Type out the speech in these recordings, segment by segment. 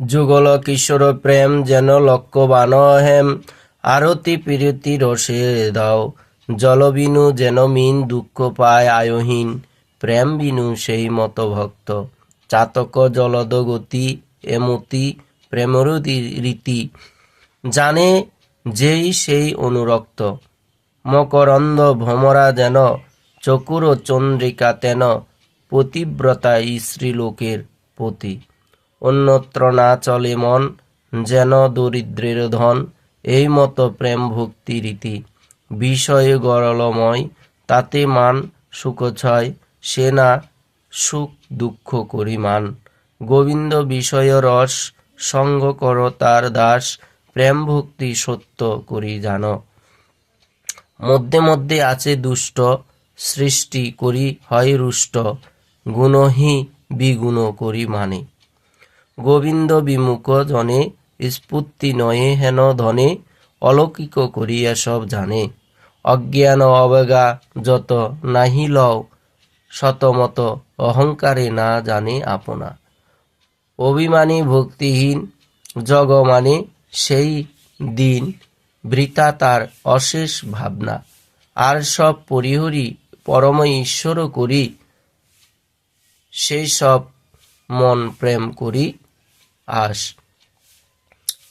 যুগল কিশোর প্রেম যেন লক্ষ্যবান হেম, আরতি প্রীতি রসে দাও। জলবিনু যেন মিন দুঃখ পায় আয়হীন, প্রেম বিনু সেই মত ভক্ত। চাতক জলদ গতি, এমতি প্রেমরু রীতি। জানে যেই সেই অনুরক্ত। মকরন্দ ভ্রমরা যেন চকুর চন্দ্রিকা তেন পতিব্রতা স্ত্রীলোকের পতি অন্যত্র না চলে মন, যেন দরিদ্রের ধন, এই মতো প্রেম ভক্তি রীতি। বিষয়ে গরলময়, তাতে মান সুখছয়, সে না সুখ দুঃখ করি মান। গোবিন্দ বিষয় রস, সঙ্গ কর তার দাস, প্রেম ভক্তি সত্য করি জানো। মধ্যে মধ্যে আছে দুষ্ট, সৃষ্টি করি হয় রুষ্ট, গুণহি বিগুণ করি মানে। গোবিন্দ বিমুখ জনে, স্ফূর্তি নয়ে হেন ধনে, অলৌকিক করিয়া সব জানে। অজ্ঞান অবজ্ঞা যত নাহি লও, শতমত অহংকারে না জানে আপনা। অভিমানী ভক্তিহীন জগ মানে সেই দিন বৃতা তার অশেষ ভাবনা। আর সব পরিহরি পরম ঈশ্বর করি, সেই সব মন প্রেম করি। আস।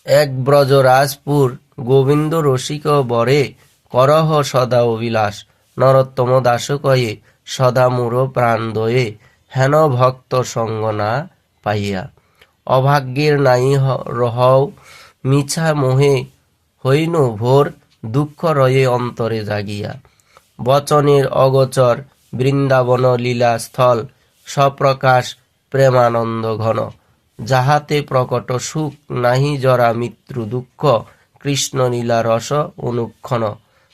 এক ব্রজ রাজপুর গোবিন্দ রসিক বরে, করহ সদা অবিলাস নরোত্তম দাস কয়ে সদা মূর প্রাণ দয়ে, হেন ভক্ত সঙ্গ না পাইয়া। অভাগ্যের নাই রহও মিছা মোহে, হইন ভোর দুঃখ রয়ে অন্তরে জাগিয়া। বচনের অগোচর বৃন্দাবন লীলা স্থল সপ্রকাশ প্রেমানন্দ ঘন। যাহাতে প্রকট সুখ নাহি জরা মৃত্যু দুঃখ, কৃষ্ণ নীলা রস অনুক্ষণ।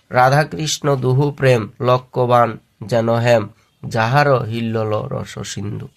রাধাকৃষ্ণ দুহু প্রেম লক্ষ্যবান যেন হেম, যাহার হিল্লল রস সিন্ধু।